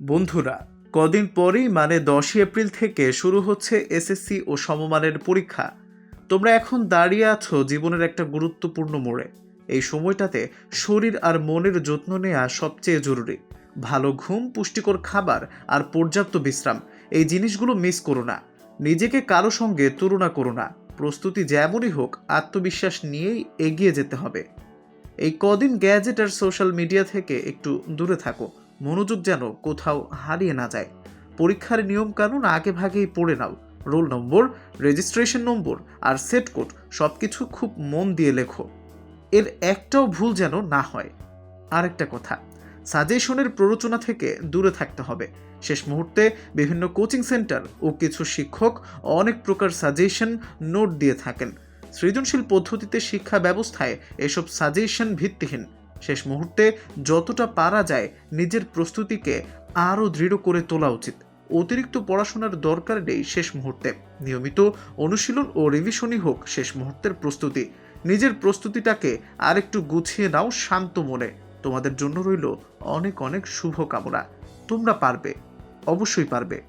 বন্ধুরা, কদিন পরেই মানে দশই এপ্রিল থেকে শুরু হচ্ছে এসএসসি ও সমমানের পরীক্ষা। তোমরা এখন দাঁড়িয়ে আছো জীবনের একটা গুরুত্বপূর্ণ মোড়ে। এই সময়টাতে শরীর আর মনের যত্ন নেওয়া সবচেয়ে জরুরি। ভালো ঘুম, পুষ্টিকর খাবার আর পর্যাপ্ত বিশ্রাম, এই জিনিসগুলো মিস করো না। নিজেকে কারও সঙ্গে তুলনা করো না। প্রস্তুতি যেমনই হোক, আত্মবিশ্বাস নিয়েই এগিয়ে যেতে হবে। এই কদিন গ্যাজেট আর সোশ্যাল মিডিয়া থেকে একটু দূরে থাকো। মনোযোগ যেন কোথাও হারিয়ে না যায়। পরীক্ষার নিয়ম কানুন আগে ভাগেই পড়ে নাও। রোল নম্বর, রেজিস্ট্রেশন নম্বর আর সেট কোড সব কিছু খুব মন দিয়ে লেখো। এর একটাও ভুল যেন না হয়। আরেকটা কথা, সাজেশনের প্ররোচনা থেকে দূরে থাকতে হবে। শেষ মুহূর্তে বিভিন্ন কোচিং সেন্টার ও কিছু শিক্ষক অনেক প্রকার সাজেশন নোট দিয়ে থাকেন। সৃজনশীল পদ্ধতিতে শিক্ষা ব্যবস্থায় এসব সাজেশন ভিত্তিহীন। শেষ মুহূর্তে যতটা পারা যায় নিজের প্রস্তুতিকে আরও দৃঢ় করে তোলা উচিত। অতিরিক্ত পড়াশোনার দরকার নেই শেষ মুহূর্তে। নিয়মিত অনুশীলন ও রিভিশনই হোক শেষ মুহূর্তের প্রস্তুতি। নিজের প্রস্তুতিটাকে আরেকটু গুছিয়ে নাও শান্ত মনে। তোমাদের জন্য রইল অনেক অনেক শুভকামনা। তোমরা পারবে। অবশ্যই পারবে।